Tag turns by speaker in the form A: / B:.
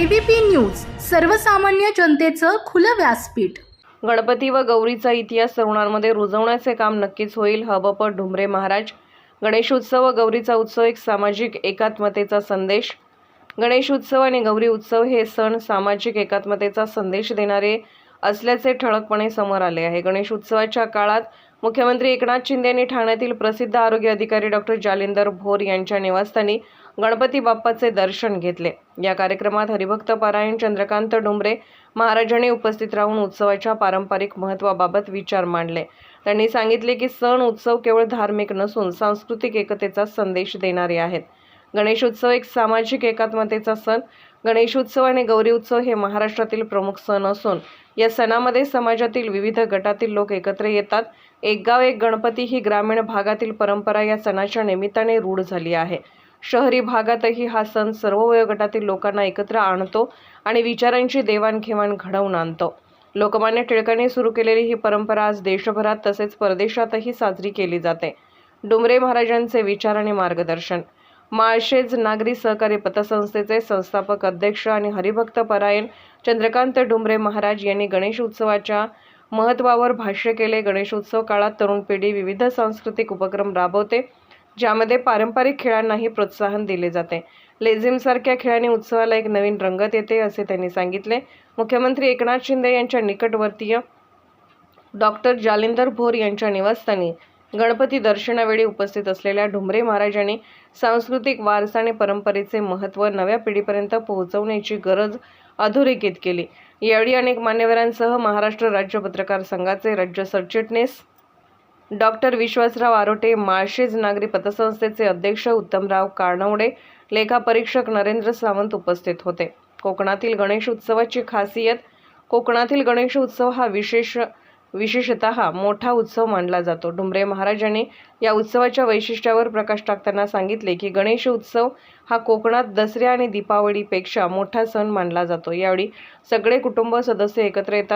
A: ABP news सर्वसामान्य जनतेचं खुलं व्यासपीठ.
B: गणपती व गौरीचा इतिहास तरुणांमध्ये रुजवण्याचे काम नक्कीच होईल हबप ढुमरे महाराज. गणेशोत्सव व गौरीचा उत्सव एक सामाजिक एकात्मतेचा संदेश. गणेश उत्सव आणि गौरी उत्सव हे सण सामाजिक एकात्मतेचा संदेश देणारे असल्याचे ठळकपणे समोर आले आहे. गणेश उत्सवाच्या काळात मुख्यमंत्री एकनाथ शिंदे यांनी ठाण्यातील प्रसिद्ध आरोग्य अधिकारी डॉक्टर जालिंदर भोर यांच्या निवासस्थानी गणपती बाप्पाचे दर्शन घेतले. या कार्यक्रमात हरिभक्त पारायण चंद्रकांत डुंबरे महाराजांनी उपस्थित राहून उत्सवाच्या पारंपरिक महत्त्वाबाबत विचार मांडले. त्यांनी सांगितले की सण उत्सव केवळ धार्मिक नसून सांस्कृतिक एकतेचा संदेश देणारे आहेत. गणेशोत्सव एक सामाजिक एकात्मतेचा सण. गणेशोत्सव आणि गौरी उत्सव हे महाराष्ट्रातील प्रमुख सण असून या सणामध्ये समाजातील विविध गटातील लोक एकत्र येतात. एक गाव एक गणपती ही ग्रामीण भागातील परंपरा या सणाच्या निमित्ताने रूढ झाली आहे. शहरी भागातही हा सण सर्व वयोगटातील लोकांना एकत्र आणतो आणि विचारांची देवाणघेवाण घडवून आणतो. लोकमान्य टिळकांनी सुरू केलेली ही परंपरा आज देशभरात तसेच परदेशातही साजरी केली जाते. डुमरे महाराजांचे विचार आणि मार्गदर्शन. माळशेज नागरी सहकारी पतसंस्थेचे संस्थापक अध्यक्ष आणि हरिभक्त परायण चंद्रकांत डुमरे महाराज यांनी गणेश उत्सवाच्या महत्त्वावर भाष्य केले. गणेशोत्सव काळात तरुण पिढी विविध सांस्कृतिक उपक्रम राबवते. ज्यामध्ये पारंपरिक खेळांनाही प्रोत्साहन दिले जाते. लेझिमसारख्या खेळांनी उत्सवाला एक नवीन रंगत येते असे त्यांनी सांगितले. मुख्यमंत्री एकनाथ शिंदे यांच्या निकटवर्तीय डॉक्टर जालिंदर भोर यांच्या निवासस्थानी गणपती दर्शनावेळी उपस्थित असलेल्या ढुमरे महाराजांनी सांस्कृतिक वारसा आणि परंपरेचे महत्त्व नव्या पिढीपर्यंत पोहोचवण्याची गरज अधोरेखित केली. यावेळी अनेक मान्यवरांसह महाराष्ट्र राज्य पत्रकार संघाचे राज्य सरचिटणीस डॉक्टर विश्वासराव आरोटे माळशेज नागरी पतसंस्थेचे अध्यक्ष उत्तमराव कानवडे लेखापरीक्षक नरेंद्र सावंत उपस्थित होते. कोकणातील गणेश उत्सवाची खासियत कोकणातील गणेश उत्सव हा विशेष विशेषत मोठा उत्सव मानला जातो. डुमरे महाराजांनी या उत्सवाच्या वैशिष्ट्यावर प्रकाश टाकताना सांगितले की गणेश उत्सव हा कोकणात दसऱ्या आणि दीपावलीपेक्षा मोठा सण मानला जातो. यावेळी सगळे कुटुंब सदस्य एकत्र येतात.